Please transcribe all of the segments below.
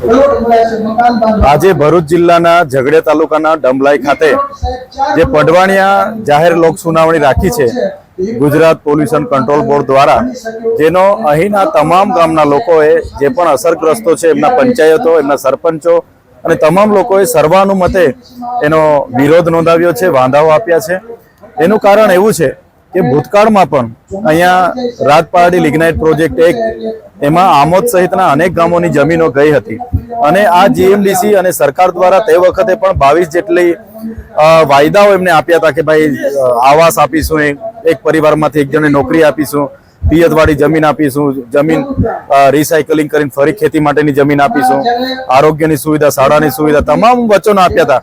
આજે ભરૂચ જિલ્લાના ઝઘડિયા તાલુકાના ડંબલાઈ ખાતે જે પડવાણિયા જાહેર લોક સુનાવણી રાખી છે, ગુજરાત પોલ્યુશન કંટ્રોલ બોર્ડ દ્વારા, જેનો અહીંના તમામ ગામના લોકોએ જે પણ અસરગ્રસ્તો છે, એમના પંચાયતો, એમના સરપંચો અને તમામ લોકોએ સર્વાનુમતે એનો વિરોધ નોંધાવ્યો છે, વાંધાઓ આપ્યા છે. એનું કારણ એવું છે કે ભૂતકાળમાં પણ અહીંયા રાજપારડી લિગ્નાઇટ પ્રોજેક્ટ એક, એમાં આમોદ સહિતના અનેક ગામોની જમીનો ગઈ હતી. અને આ જીએમડીસી અને સરકાર દ્વારા તે વખતે પણ બાવીસ જેટલી વાયદાઓ એમને આપ્યા હતા કે ભાઈ આવાસ આપીશું, એક પરિવારમાંથી એક જણને નોકરી આપીશું. પિયતવાળી જમીન આપીશું, જમીન રિસાયકલિંગ કરીને ફરી ખેતી માટેની જમીન આપીશું. આરોગ્યની સુવિધા, શાળાની સુવિધા તમામ વચનો આપ્યા હતા.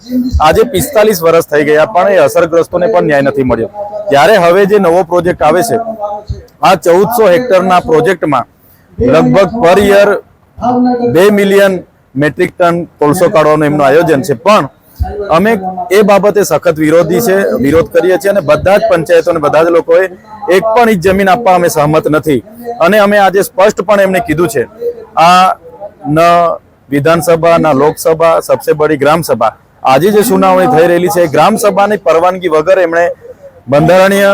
આજે પિસ્તાલીસ વર્ષ થઈ ગયા પણ એ અસરગ્રસ્તોને પણ ન્યાય નથી મળ્યો. ત્યારે હવે જે નવો પ્રોજેક્ટ આવે છે, આ ચૌદસો હેક્ટરના પ્રોજેક્ટમાં લગભગ પર યર બે મિલિયન મેટ્રિક ટન કોલસો કાઢવાનું એમનું આયોજન છે. પણ અમે એ બાબતે સખત વિરોધી છે, વિરોધ કરીએ છીએ અને બધા જ પંચાયતો અને બધા જ લોકોએ એક પણ ઇંચ જમીન આપવા અમે સહમત નથી. અને અમે આજે સ્પષ્ટપણે એમને કીધું છે, આ ન વિધાનસભા, ના લોકસભા, સબસે બડી ગ્રામસભા. આજે જે સુનાવણી થઈ રહેલી છે ગ્રામસભાની પરવાનગી વગર એમણે બંધારણીય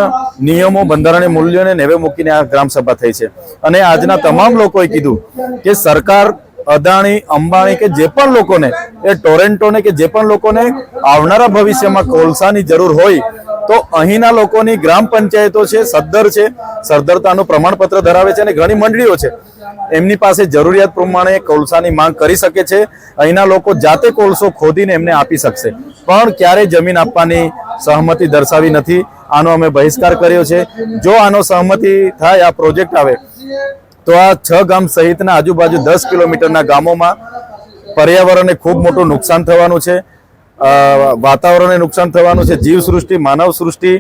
નિયમો, બંધારણીય મૂલ્યોને નેવે મૂકીને આ ગ્રામસભા થઈ છે. અને આજના તમામ લોકોએ કીધું કે સરકાર અદાણી, અંબાણી કે જે પણ લોકોને, એ ટોરેન્ટોને કે જે પણ લોકોને આવનારા ભવિષ્યમાં કોલસાની જરૂર હોય, તો અહીંના લોકોની ગ્રામ પંચાયતો છે સદ્દર છે, સરદરતાનું પ્રમાણપત્ર ધરાવે છે અને ઘણી મંડળીઓ છે. એમની પાસે જરૂરિયાત પ્રમાણે કોલસાની માંગ કરી શકે છે. અહીંના લોકો જાતે કોલસો ખોદીને એમને આપી શકશે. પણ ક્યારે જમીન આપવાની સહમતિ દર્શાવી નથી. આનો અમે બહિષ્કાર કર્યો છે. જો આનો સહમતિ થાય, આ પ્રોજેક્ટ આવે તો આ છ ગામ સહિતના આજુબાજુ દસ કિલોમીટરના ગામોમાં પર્યાવરણને ખૂબ મોટું નુકસાન થવાનું છે. વાતાવરણને નુકસાન થવાનું છે, જીવસૃષ્ટિ માનવ સૃષ્ટિ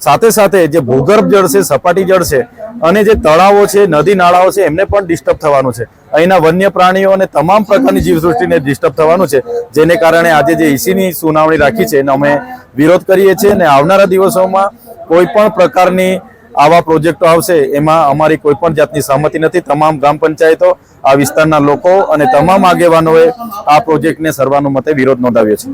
સાથે સાથે જે ભૂગર્ભ જળ છે, સપાટી જળ છે અને જે તળાવો છે, નદી નાળાઓ છે, એમને પણ ડિસ્ટર્બ થવાનું છે. અહીંના વન્ય પ્રાણીઓ અને તમામ પ્રકારની જીવસૃષ્ટિને ડિસ્ટર્બ થવાનું છે, જેને કારણે આજે જે ઈસીની સુનાવણી રાખી છે, એનો અમે વિરોધ કરીએ છીએ અને આવનારા દિવસોમાં કોઈ પણ પ્રકારની આવા પ્રોજેક્ટો આવશે, એમાં અમારી કોઈ પણ જાતની સહમતિ નથી. તમામ ગ્રામ પંચાયતો, આ વિસ્તારના લોકો અને તમામ આગેવાનોએ આ પ્રોજેક્ટને સર્વાનુમતે વિરોધ નોંધાવ્યો છે.